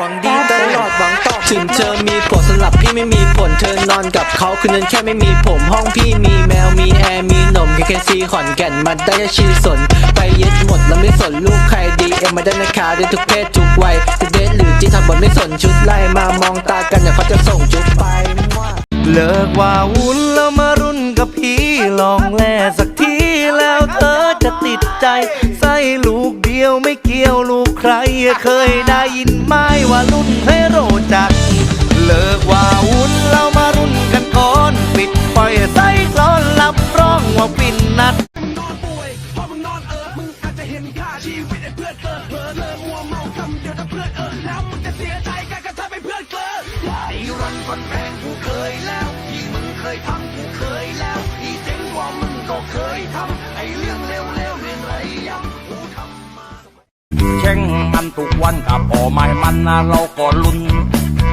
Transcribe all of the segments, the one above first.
หวังดีตลอดหวังตอบถึงเธอมีผลสำหรับพี่ไม่มีผลเธอนอนกับเขาคืนนั้นแค่ไม่มีผมห้องพี่มีแมวมีแอร์มีหนมแค่แค่ซีขอนแก่นมาได้แค่ชีสน ไปยึดหมดแล้วไม่สนลูกใครดีเอ็มมาได้นะคะได้ทุกเพศทุกวัยจะเดทหรือจีทำบนไม่สนชุดไล่มามองตากันเดี๋ยวเขาจะส่งจุ๊บไปมั่วเลิกว่าวุ่นแล้วมารุ่นกับพี่ลองแลสักทีแล้วเธอ จะติดใจใส่ลูกเดียวไม่เกี่ยวลูกใคร เคยได้ยินไหมว่ารุ่นให้โรจัก เลิกว่าวุ่นแล้วมารุ่นกันก่อน ปิดปล่อยใส่กลอนรับร้องว่าฟินนัดเช่ง ข่งมันทุกวันกับพ่อไม่มันนะเราก็ลุ้น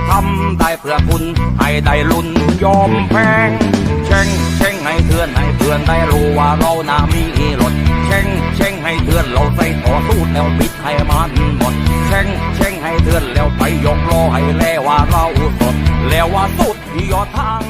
ทำได้เพื่อคุณให้ได้ลุ้นยอมแพงเช่งเช่งให้เพื่อนให้เพื่อนได้รู้ว่าเรานามีรถเช่งเช่งให้เพื่อนเราใส่ต่อสู้แล้วปิดให้มันหมดเช่งเช่งให้เพื่อนแล้วไปยกล้อให้แล้วว่าเราสดแล้วว่าสุดที่ยอดทาง